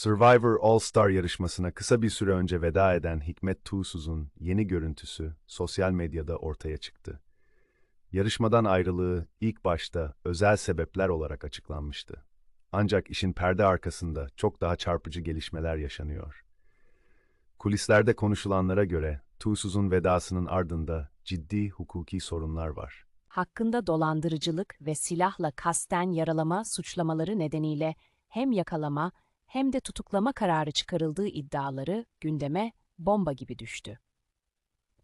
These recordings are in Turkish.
Survivor All Star yarışmasına kısa bir süre önce veda eden Hikmet Tuğsuz'un yeni görüntüsü sosyal medyada ortaya çıktı. Yarışmadan ayrılığı ilk başta özel sebepler olarak açıklanmıştı. Ancak işin perde arkasında çok daha çarpıcı gelişmeler yaşanıyor. Kulislerde konuşulanlara göre Tuğsuz'un vedasının ardında ciddi hukuki sorunlar var. Hakkında dolandırıcılık ve silahla kasten yaralama suçlamaları nedeniyle hem yakalama hem de tutuklama kararı çıkarıldığı iddiaları gündeme bomba gibi düştü.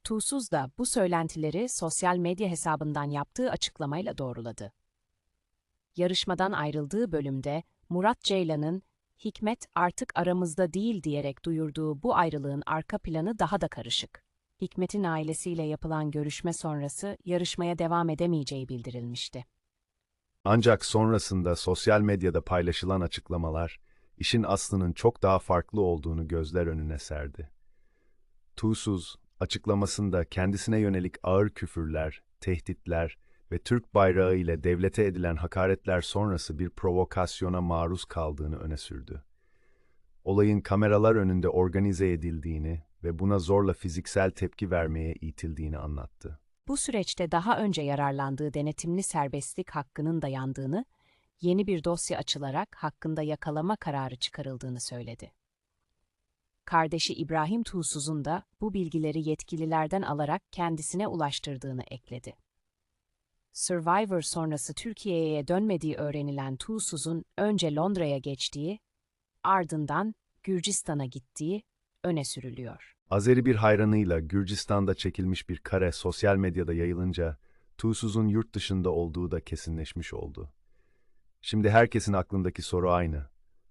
Tuğsuz da bu söylentileri sosyal medya hesabından yaptığı açıklamayla doğruladı. Yarışmadan ayrıldığı bölümde Murat Ceylan'ın Hikmet artık aramızda değil diyerek duyurduğu bu ayrılığın arka planı daha da karışık. Hikmet'in ailesiyle yapılan görüşme sonrası yarışmaya devam edemeyeceği bildirilmişti. Ancak sonrasında sosyal medyada paylaşılan açıklamalar, işin aslının çok daha farklı olduğunu gözler önüne serdi. Tuğsuz, açıklamasında kendisine yönelik ağır küfürler, tehditler ve Türk bayrağı ile devlete edilen hakaretler sonrası bir provokasyona maruz kaldığını öne sürdü. Olayın kameralar önünde organize edildiğini ve buna zorla fiziksel tepki vermeye itildiğini anlattı. Bu süreçte daha önce yararlandığı denetimli serbestlik hakkının dayandığını, yeni bir dosya açılarak hakkında yakalama kararı çıkarıldığını söyledi. Kardeşi İbrahim Tuğsuz'un da bu bilgileri yetkililerden alarak kendisine ulaştırdığını ekledi. Survivor sonrası Türkiye'ye dönmediği öğrenilen Tuğsuz'un önce Londra'ya geçtiği, ardından Gürcistan'a gittiği öne sürülüyor. Azeri bir hayranıyla Gürcistan'da çekilmiş bir kare sosyal medyada yayılınca Tuğsuz'un yurt dışında olduğu da kesinleşmiş oldu. Şimdi herkesin aklındaki soru aynı.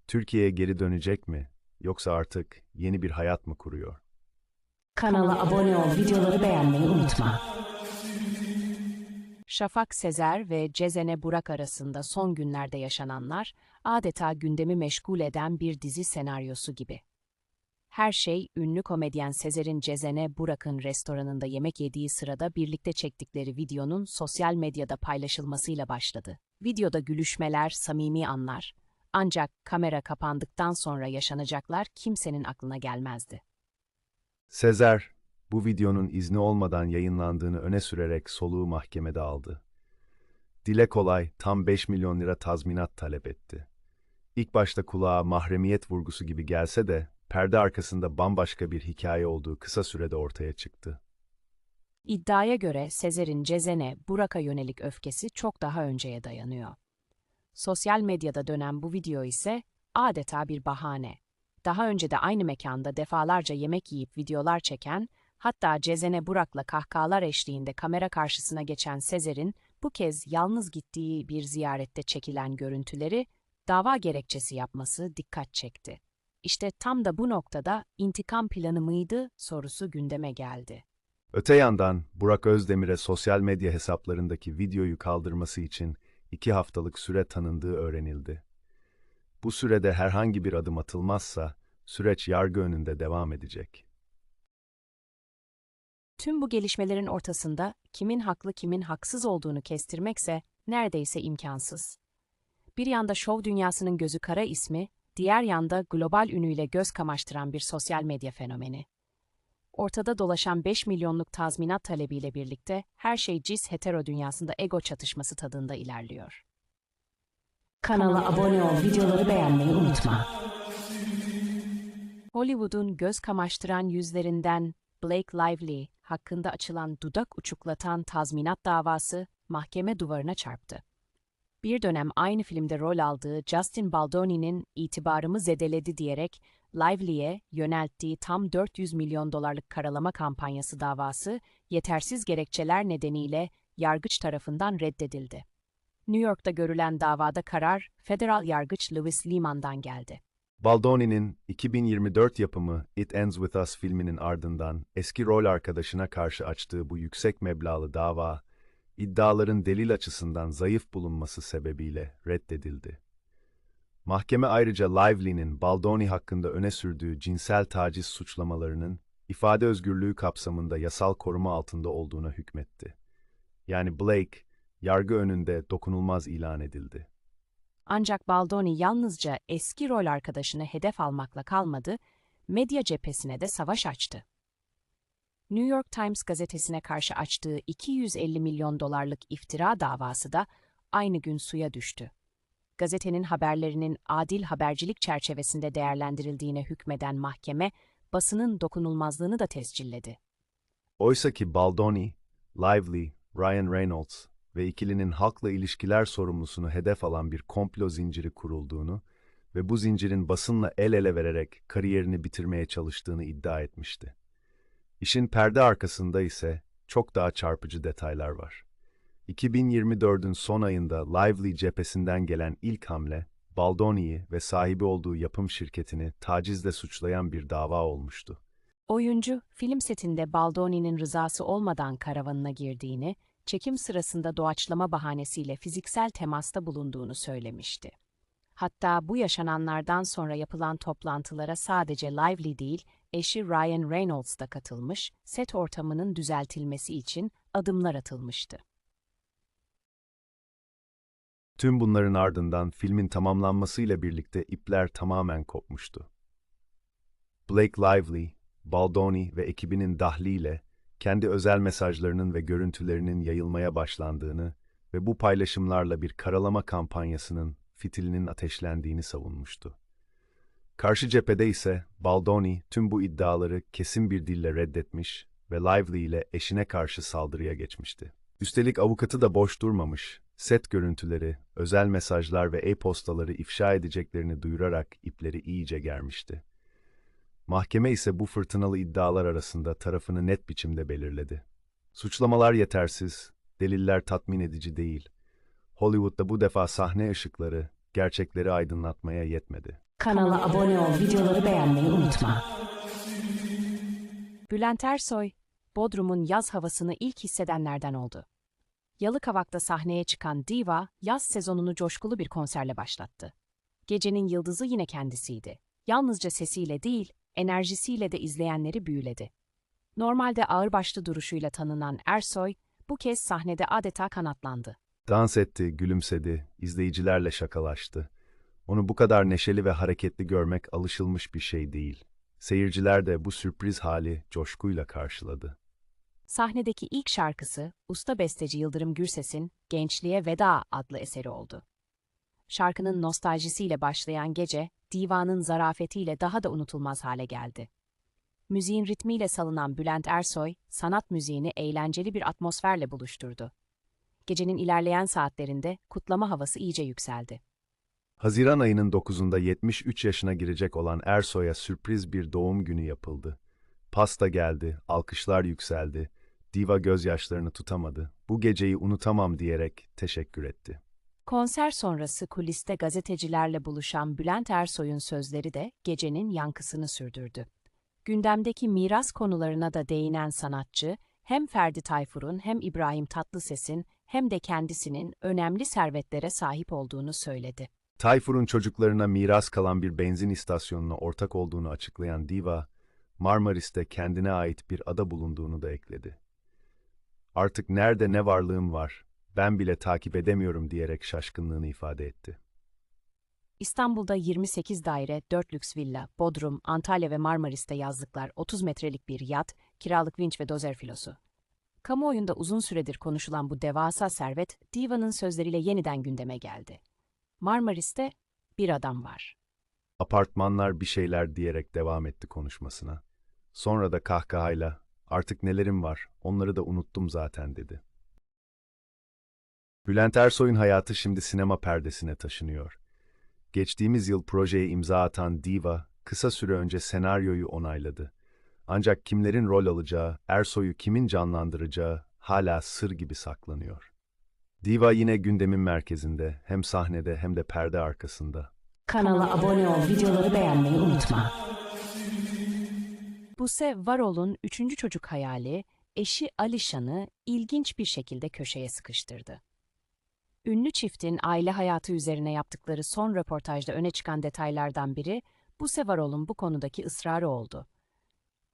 Türkiye'ye geri dönecek mi yoksa artık yeni bir hayat mı kuruyor? Kanala abone ol, videoları beğenmeyi unutma. Şafak Sezer ve Cezene Burak arasında son günlerde yaşananlar adeta gündemi meşgul eden bir dizi senaryosu gibi. Her şey ünlü komedyen Sezer'in Cezene Burak'ın restoranında yemek yediği sırada birlikte çektikleri videonun sosyal medyada paylaşılmasıyla başladı. Videoda gülüşmeler, samimi anlar. Ancak kamera kapandıktan sonra yaşanacaklar kimsenin aklına gelmezdi. Sezer, bu videonun izni olmadan yayınlandığını öne sürerek soluğu mahkemede aldı. Dile kolay tam 5 milyon lira tazminat talep etti. İlk başta kulağa mahremiyet vurgusu gibi gelse de perde arkasında bambaşka bir hikaye olduğu kısa sürede ortaya çıktı. İddiaya göre Sezer'in Cezene, Burak'a yönelik öfkesi çok daha önceye dayanıyor. Sosyal medyada dönen bu video ise adeta bir bahane. Daha önce de aynı mekanda defalarca yemek yiyip videolar çeken, hatta Cezene Burak'la kahkahalar eşliğinde kamera karşısına geçen Sezer'in bu kez yalnız gittiği bir ziyarette çekilen görüntüleri dava gerekçesi yapması dikkat çekti. İşte tam da bu noktada intikam planı mıydı sorusu gündeme geldi. Öte yandan Burak Özdemir'e sosyal medya hesaplarındaki videoyu kaldırması için iki haftalık süre tanındığı öğrenildi. Bu sürede herhangi bir adım atılmazsa süreç yargı önünde devam edecek. Tüm bu gelişmelerin ortasında kimin haklı kimin haksız olduğunu kestirmekse neredeyse imkansız. Bir yanda şov dünyasının gözü kara ismi, diğer yanda global ünüyle göz kamaştıran bir sosyal medya fenomeni. Ortada dolaşan 5 milyonluk tazminat talebiyle birlikte her şey cis hetero dünyasında ego çatışması tadında ilerliyor. Kanala abone ol, videoları beğenmeyi unutma. Hollywood'un göz kamaştıran yüzlerinden Blake Lively hakkında açılan dudak uçuklatan tazminat davası mahkeme duvarına çarptı. Bir dönem aynı filmde rol aldığı Justin Baldoni'nin itibarımı zedeledi diyerek Lively'e yönelttiği tam 400 milyon dolarlık karalama kampanyası davası yetersiz gerekçeler nedeniyle yargıç tarafından reddedildi. New York'ta görülen davada karar federal yargıç Louis Liman'dan geldi. Baldoni'nin 2024 yapımı It Ends With Us filminin ardından eski rol arkadaşına karşı açtığı bu yüksek meblağlı dava, iddiaların delil açısından zayıf bulunması sebebiyle reddedildi. Mahkeme ayrıca Lively'nin Baldoni hakkında öne sürdüğü cinsel taciz suçlamalarının ifade özgürlüğü kapsamında yasal koruma altında olduğuna hükmetti. Yani Blake, yargı önünde dokunulmaz ilan edildi. Ancak Baldoni yalnızca eski rol arkadaşını hedef almakla kalmadı, medya cephesine de savaş açtı. New York Times gazetesine karşı açtığı 250 milyon dolarlık iftira davası da aynı gün suya düştü. Gazetenin haberlerinin adil habercilik çerçevesinde değerlendirildiğine hükmeden mahkeme, basının dokunulmazlığını da tescilledi. Oysa ki Baldoni, Lively, Ryan Reynolds ve ikilinin halkla ilişkiler sorumlusunu hedef alan bir komplo zinciri kurulduğunu ve bu zincirin basınla el ele vererek kariyerini bitirmeye çalıştığını iddia etmişti. İşin perde arkasında ise çok daha çarpıcı detaylar var. 2024'ün son ayında Lively cephesinden gelen ilk hamle, Baldoni'yi ve sahibi olduğu yapım şirketini tacizle suçlayan bir dava olmuştu. Oyuncu, film setinde Baldoni'nin rızası olmadan karavanına girdiğini, çekim sırasında doğaçlama bahanesiyle fiziksel temasta bulunduğunu söylemişti. Hatta bu yaşananlardan sonra yapılan toplantılara sadece Lively değil, eşi Ryan Reynolds da katılmış, set ortamının düzeltilmesi için adımlar atılmıştı. Tüm bunların ardından filmin tamamlanmasıyla birlikte ipler tamamen kopmuştu. Blake Lively, Baldoni ve ekibinin dahliyle kendi özel mesajlarının ve görüntülerinin yayılmaya başlandığını ve bu paylaşımlarla bir karalama kampanyasının fitilinin ateşlendiğini savunmuştu. Karşı cephede ise Baldoni tüm bu iddiaları kesin bir dille reddetmiş ve Lively ile eşine karşı saldırıya geçmişti. Üstelik avukatı da boş durmamış, set görüntüleri, özel mesajlar ve e-postaları ifşa edeceklerini duyurarak ipleri iyice germişti. Mahkeme ise bu fırtınalı iddialar arasında tarafını net biçimde belirledi. Suçlamalar yetersiz, deliller tatmin edici değil. Hollywood'da bu defa sahne ışıkları gerçekleri aydınlatmaya yetmedi. Kanala abone ol, videoları beğenmeyi unutma. Bülent Ersoy, Bodrum'un yaz havasını ilk hissedenlerden oldu. Yalıkavak'ta sahneye çıkan Diva, yaz sezonunu coşkulu bir konserle başlattı. Gecenin yıldızı yine kendisiydi. Yalnızca sesiyle değil, enerjisiyle de izleyenleri büyüledi. Normalde ağırbaşlı duruşuyla tanınan Ersoy, bu kez sahnede adeta kanatlandı. Dans etti, gülümsedi, izleyicilerle şakalaştı. Onu bu kadar neşeli ve hareketli görmek alışılmış bir şey değil. Seyirciler de bu sürpriz hali coşkuyla karşıladı. Sahnedeki ilk şarkısı, usta besteci Yıldırım Gürses'in Gençliğe Veda adlı eseri oldu. Şarkının nostaljisiyle başlayan gece, divanın zarafetiyle daha da unutulmaz hale geldi. Müziğin ritmiyle salınan Bülent Ersoy, sanat müziğini eğlenceli bir atmosferle buluşturdu. Gecenin ilerleyen saatlerinde kutlama havası iyice yükseldi. Haziran ayının 9'unda 73 yaşına girecek olan Ersoy'a sürpriz bir doğum günü yapıldı. Pasta geldi, alkışlar yükseldi, diva gözyaşlarını tutamadı. Bu geceyi unutamam diyerek teşekkür etti. Konser sonrası kuliste gazetecilerle buluşan Bülent Ersoy'un sözleri de gecenin yankısını sürdürdü. Gündemdeki miras konularına da değinen sanatçı, hem Ferdi Tayfur'un hem İbrahim Tatlıses'in hem de kendisinin önemli servetlere sahip olduğunu söyledi. Tayfur'un çocuklarına miras kalan bir benzin istasyonuna ortak olduğunu açıklayan Diva, Marmaris'te kendine ait bir ada bulunduğunu da ekledi. Artık nerede ne varlığım var, ben bile takip edemiyorum diyerek şaşkınlığını ifade etti. İstanbul'da 28 daire, 4 lüks villa, Bodrum, Antalya ve Marmaris'te yazlıklar, 30 metrelik bir yat, kiralık vinç ve dozer filosu. Kamuoyunda uzun süredir konuşulan bu devasa servet, Diva'nın sözleriyle yeniden gündeme geldi. Marmaris'te bir adam var. Apartmanlar bir şeyler diyerek devam etti konuşmasına. Sonra da kahkahayla, artık nelerim var, onları da unuttum zaten dedi. Bülent Ersoy'un hayatı şimdi sinema perdesine taşınıyor. Geçtiğimiz yıl projeye imza atan Diva, kısa süre önce senaryoyu onayladı. Ancak kimlerin rol alacağı, Ersoy'u kimin canlandıracağı hala sır gibi saklanıyor. Diva yine gündemin merkezinde, hem sahnede hem de perde arkasında. Kanala abone ol, videoları beğenmeyi unutma. Buse Varol'un üçüncü çocuk hayali, eşi Alişan'ı ilginç bir şekilde köşeye sıkıştırdı. Ünlü çiftin aile hayatı üzerine yaptıkları son röportajda öne çıkan detaylardan biri, Buse Varol'un bu konudaki ısrarı oldu.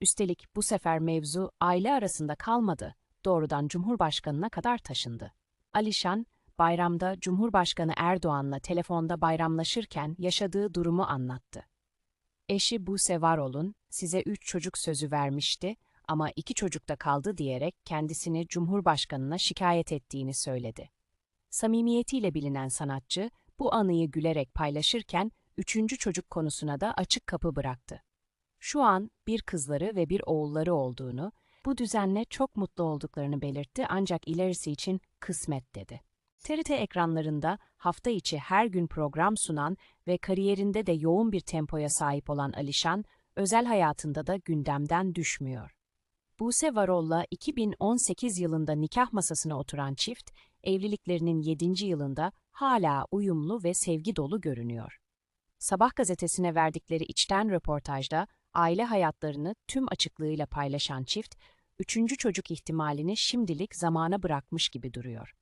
Üstelik bu sefer mevzu aile arasında kalmadı, doğrudan Cumhurbaşkanına kadar taşındı. Alişan, bayramda Cumhurbaşkanı Erdoğan'la telefonda bayramlaşırken yaşadığı durumu anlattı. Eşi Buse Varol'un size üç çocuk sözü vermişti ama iki çocuk da kaldı diyerek kendisini Cumhurbaşkanına şikayet ettiğini söyledi. Samimiyetiyle bilinen sanatçı bu anıyı gülerek paylaşırken üçüncü çocuk konusuna da açık kapı bıraktı. Şu an bir kızları ve bir oğulları olduğunu, bu düzenle çok mutlu olduklarını belirtti ancak ilerisi için kısmet dedi. TRT ekranlarında hafta içi her gün program sunan ve kariyerinde de yoğun bir tempoya sahip olan Alişan, özel hayatında da gündemden düşmüyor. Buse Varol'la 2018 yılında nikah masasına oturan çift, evliliklerinin 7. yılında hala uyumlu ve sevgi dolu görünüyor. Sabah gazetesine verdikleri içten röportajda aile hayatlarını tüm açıklığıyla paylaşan çift, üçüncü çocuk ihtimalini şimdilik zamana bırakmış gibi duruyor.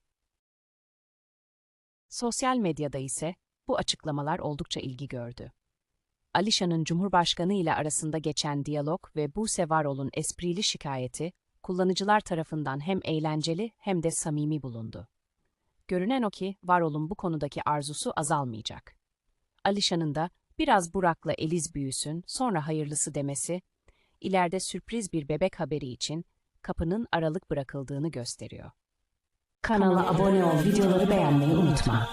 Sosyal medyada ise bu açıklamalar oldukça ilgi gördü. Alişan'ın Cumhurbaşkanı ile arasında geçen diyalog ve Buse Varol'un esprili şikayeti, kullanıcılar tarafından hem eğlenceli hem de samimi bulundu. Görünen o ki Varol'un bu konudaki arzusu azalmayacak. Alişan'ın da biraz Burak'la Eliz büyüsün, sonra hayırlısı demesi, ileride sürpriz bir bebek haberi için kapının aralık bırakıldığını gösteriyor. Kanala abone ol, videoları beğenmeyi unutma.